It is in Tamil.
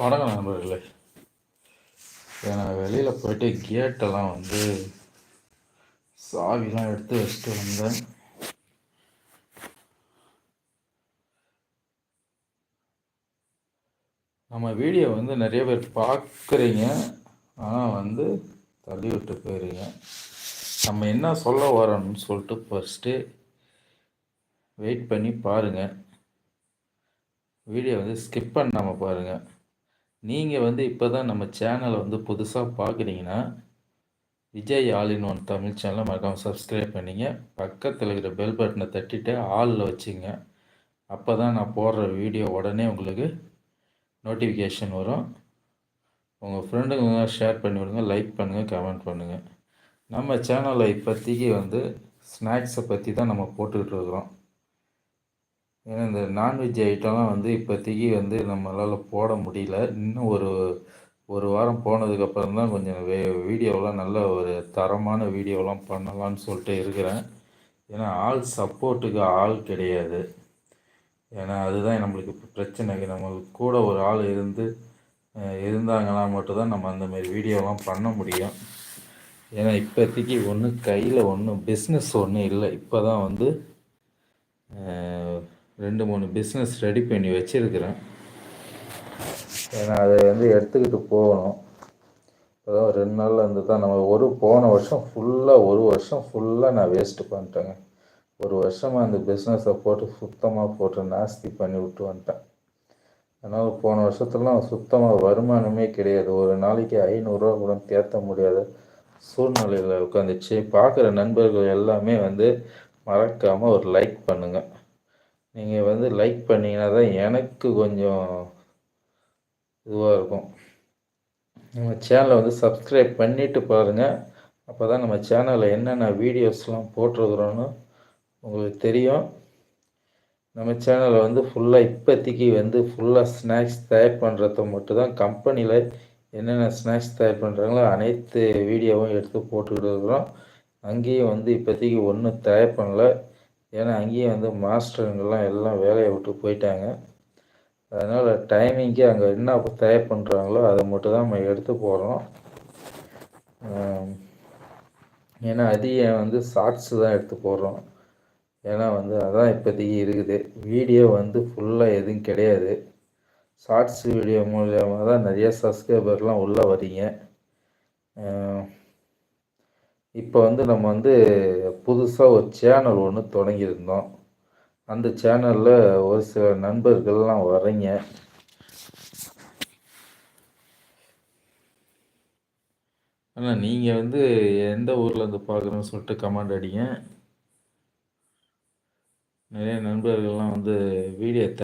வணக்கம் நண்பர்களே. நான் வெளியில் போயிட்டு கேட்டெல்லாம் வந்து சாவிலாம் எடுத்து வச்சுட்டு வந்தேன். நம்ம வீடியோ வந்து நிறைய பேர் பார்க்குறீங்க. ஆனால் வந்து தள்ளி விட்டு போயிடுறீங்க நம்ம என்ன சொல்ல வரோம்னு சொல்லிட்டு ஃபஸ்ட்டு வெயிட் பண்ணி பாருங்கள் வீடியோ வந்து ஸ்கிப் பண்ணாமல் பாருங்கள் நீங்கள் வந்து இப்போ தான் நம்ம சேனலை வந்து புதுசாக பார்க்குறீங்கன்னா Vijay all in one Tamil சேனலை மறக்காமல் சப்ஸ்கிரைப் பண்ணிங்க. பக்கத்தில் இருக்கிற பெல் பட்டனை தட்டிட்டு ஆளில் வச்சுங்க. அப்போ தான் நான் போடுற வீடியோ உடனே உங்களுக்கு நோட்டிஃபிகேஷன் வரும். உங்கள் ஃப்ரெண்டுங்க ஷேர் பண்ணி விடுங்க லைக் பண்ணுங்கள் கமெண்ட் பண்ணுங்கள் நம்ம சேனலில் இப்போதைக்கு வந்து ஸ்நாக்ஸை பற்றி தான் நம்ம போட்டுக்கிட்டு இருக்கிறோம். ஏன்னா இந்த நான்வெஜ் ஐட்டம்லாம் வந்து இப்போதைக்கு வந்து நம்மளால் போட முடியல. இன்னும் ஒரு ஒரு வாரம் போனதுக்கப்புறம் தான் கொஞ்சம் வே வீடியோவெலாம் நல்ல ஒரு தரமான வீடியோலாம் பண்ணலான்னு சொல்லிட்டு இருக்கிறேன். ஏன்னா ஆள் சப்போர்ட்டுக்கு ஆள் கிடையாது. ஏன்னா அதுதான் நம்மளுக்கு இப்போ பிரச்சனை. நம்மளுக்கு கூட ஒரு ஆள் இருந்து இருந்தாங்கன்னா மட்டும்தான் நம்ம அந்தமாரி வீடியோலாம் பண்ண முடியும். ஏன்னா இப்போதைக்கு ஒன்றும் கையில் ஒன்றும் பிஸ்னஸ் ஒன்றும் இல்லை. இப்போ தான் வந்து ரெண்டு மூணு பிஸ்னஸ் ரெடி பண்ணி வச்சுருக்கிறேன். ஏன்னா அதை வந்து எடுத்துக்கிட்டு போகணும். அதாவது ரெண்டு நாளில் இருந்து தான் நம்ம ஒரு போன வருஷம் ஃபுல்லாக ஒரு வருஷம் ஃபுல்லாக நான் வேஸ்ட்டு பண்ணிட்டேங்க. ஒரு வருஷமாக அந்த பிஸ்னஸை போட்டு சுத்தமாக போட்டு நாஸ்தி பண்ணி விட்டு வந்துட்டேன். அதனால் போன வருஷத்துலாம் சுத்தமாக வருமானமே கிடையாது. ஒரு நாளைக்கு ஐநூறுரூவா கூட தேர்த்த முடியாத சூழ்நிலையில் உட்காந்துச்சு. பார்க்குற நண்பர்கள் எல்லாமே வந்து மறக்காமல் ஒரு லைக் பண்ணுங்கள் நீங்கள் வந்து லைக் பண்ணிங்கன்னா தான் எனக்கு கொஞ்சம் இதுவாக இருக்கும். நம்ம சேனலை வந்து சப்ஸ்கிரைப் பண்ணிவிட்டு பாருங்கள் அப்போ தான் நம்ம சேனலில் என்னென்ன வீடியோஸ்லாம் போட்டிருக்குறோன்னு உங்களுக்கு தெரியும். நம்ம சேனலில் வந்து ஃபுல்லாக இப்போதைக்கு வந்து ஃபுல்லாக ஸ்நாக்ஸ் தயார் பண்ணுறத மட்டும் தான் கம்பெனியில் என்னென்ன ஸ்நாக்ஸ் தயார் பண்ணுறாங்களோ அனைத்து வீடியோவும் எடுத்து போட்டுக்கிட்டு இருக்கிறோம். அங்கேயும் வந்து இப்போதைக்கு ஒன்றும் தயார் பண்ணல. ஏன்னா அங்கேயும் வந்து மாஸ்டருங்கெல்லாம் எல்லாம் வேலையை விட்டு போயிட்டாங்க. அதனால் டைமிங்க்கு அங்கே என்ன தயார் பண்ணுறாங்களோ அதை மட்டும் தான் நம்ம எடுத்து போகிறோம் ஏன்னா அதிகம் வந்து ஷார்ட்ஸு தான் எடுத்து போடுறோம். ஏன்னா வந்து அதான் இப்போதைக்கு இருக்குது. வீடியோ வந்து ஃபுல்லாக எதுவும் கிடையாது. ஷார்ட்ஸ் வீடியோ மூலியமாக தான் நிறைய சப்ஸ்கிரைபர்லாம் உள்ளே வரீங்க இப்போ வந்து நம்ம வந்து புதுசாக ஒரு சேனல் ஒன்று தொடங்கியிருந்தோம். அந்த சேனலில் ஒரு சில நண்பர்கள்லாம் வரீங்க ஆனால் நீங்கள் வந்து எந்த ஊரில் இருந்து பார்க்குறோன்னு சொல்லிட்டு கமெண்ட் அடிங்க. நிறைய நண்பர்கள்லாம் வந்து வீடியோ